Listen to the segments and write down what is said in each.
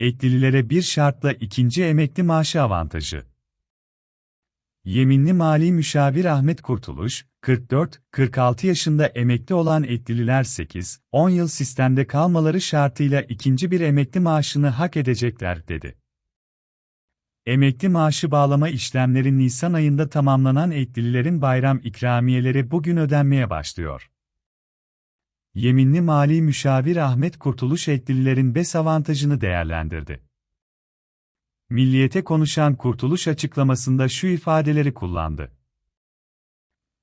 Eklililere bir şartla ikinci emekli maaşı avantajı. Yeminli Mali Müşavir Ahmet Kurtuluş, 44-46 yaşında emekli olan eklililer 8-10 yıl sistemde kalmaları şartıyla ikinci bir emekli maaşını hak edecekler, dedi. Emekli maaşı bağlama işlemleri Nisan ayında tamamlanan eklililerin bayram ikramiyeleri bugün ödenmeye başlıyor. Yeminli Mali Müşavir Ahmet Kurtuluş eklililerin BES avantajını değerlendirdi. Milliyete konuşan Kurtuluş açıklamasında şu ifadeleri kullandı.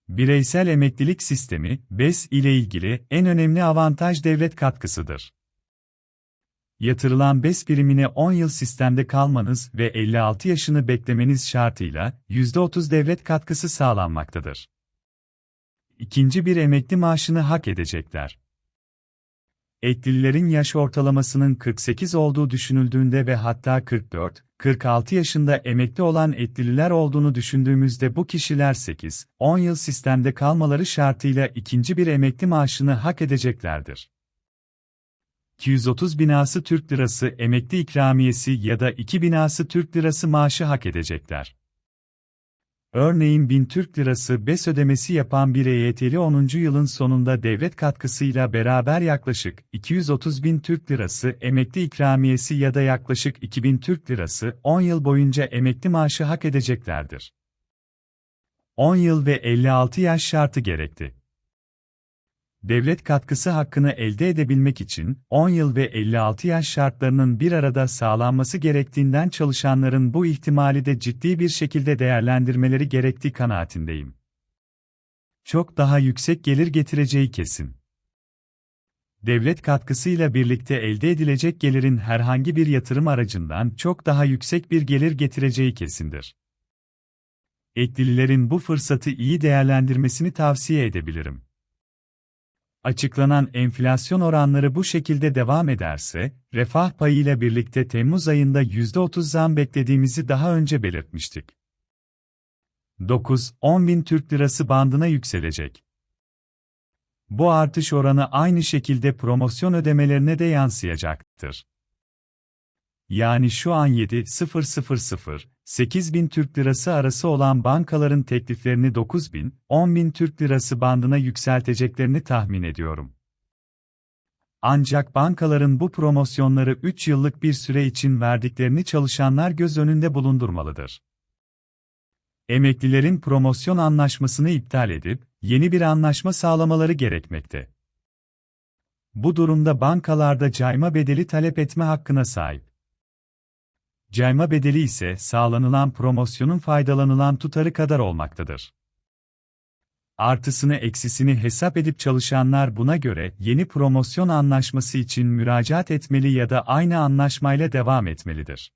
Bireysel emeklilik sistemi, BES ile ilgili en önemli avantaj devlet katkısıdır. Yatırılan BES birimine 10 yıl sistemde kalmanız ve 56 yaşını beklemeniz şartıyla %30 devlet katkısı sağlanmaktadır. İkinci bir emekli maaşını hak edecekler. Eklililerin yaş ortalamasının 48 olduğu düşünüldüğünde ve hatta 44-46 yaşında emekli olan eklililer olduğunu düşündüğümüzde bu kişiler 8-10 yıl sistemde kalmaları şartıyla ikinci bir emekli maaşını hak edeceklerdir. 230 binası Türk lirası emekli ikramiyesi ya da 2 binası Türk lirası maaşı hak edecekler. Örneğin 1000 Türk Lirası BES ödemesi yapan bir EYT'li 10. yılın sonunda devlet katkısıyla beraber yaklaşık 230 bin Türk Lirası emekli ikramiyesi ya da yaklaşık 2000 Türk Lirası 10 yıl boyunca emekli maaşı hak edeceklerdir. 10 yıl ve 56 yaş şartı gerekti devlet katkısı hakkını elde edebilmek için 10 yıl ve 56 yaş şartlarının bir arada sağlanması gerektiğinden çalışanların bu ihtimali de ciddi bir şekilde değerlendirmeleri gerektiği kanaatindeyim. Çok daha yüksek gelir getireceği kesin. Devlet katkısıyla birlikte elde edilecek gelirin herhangi bir yatırım aracından çok daha yüksek bir gelir getireceği kesindir. Eklililerin bu fırsatı iyi değerlendirmesini tavsiye edebilirim. Açıklanan enflasyon oranları bu şekilde devam ederse, refah payıyla birlikte Temmuz ayında %30 zam beklediğimizi daha önce belirtmiştik. 9-10 bin Türk Lirası bandına yükselecek. Bu artış oranı aynı şekilde promosyon ödemelerine de yansıyacaktır. Yani şu an 7.000 8 bin Türk Lirası arası olan bankaların tekliflerini 9 bin, 10 bin Türk Lirası bandına yükselteceklerini tahmin ediyorum. Ancak bankaların bu promosyonları 3 yıllık bir süre için verdiklerini çalışanlar göz önünde bulundurmalıdır. Emeklilerin promosyon anlaşmasını iptal edip, yeni bir anlaşma sağlamaları gerekmekte. Bu durumda bankalarda cayma bedeli talep etme hakkına sahip. Cayma bedeli ise sağlanılan promosyonun faydalanılan tutarı kadar olmaktadır. Artısını eksisini hesap edip çalışanlar buna göre yeni promosyon anlaşması için müracaat etmeli ya da aynı anlaşmayla devam etmelidir.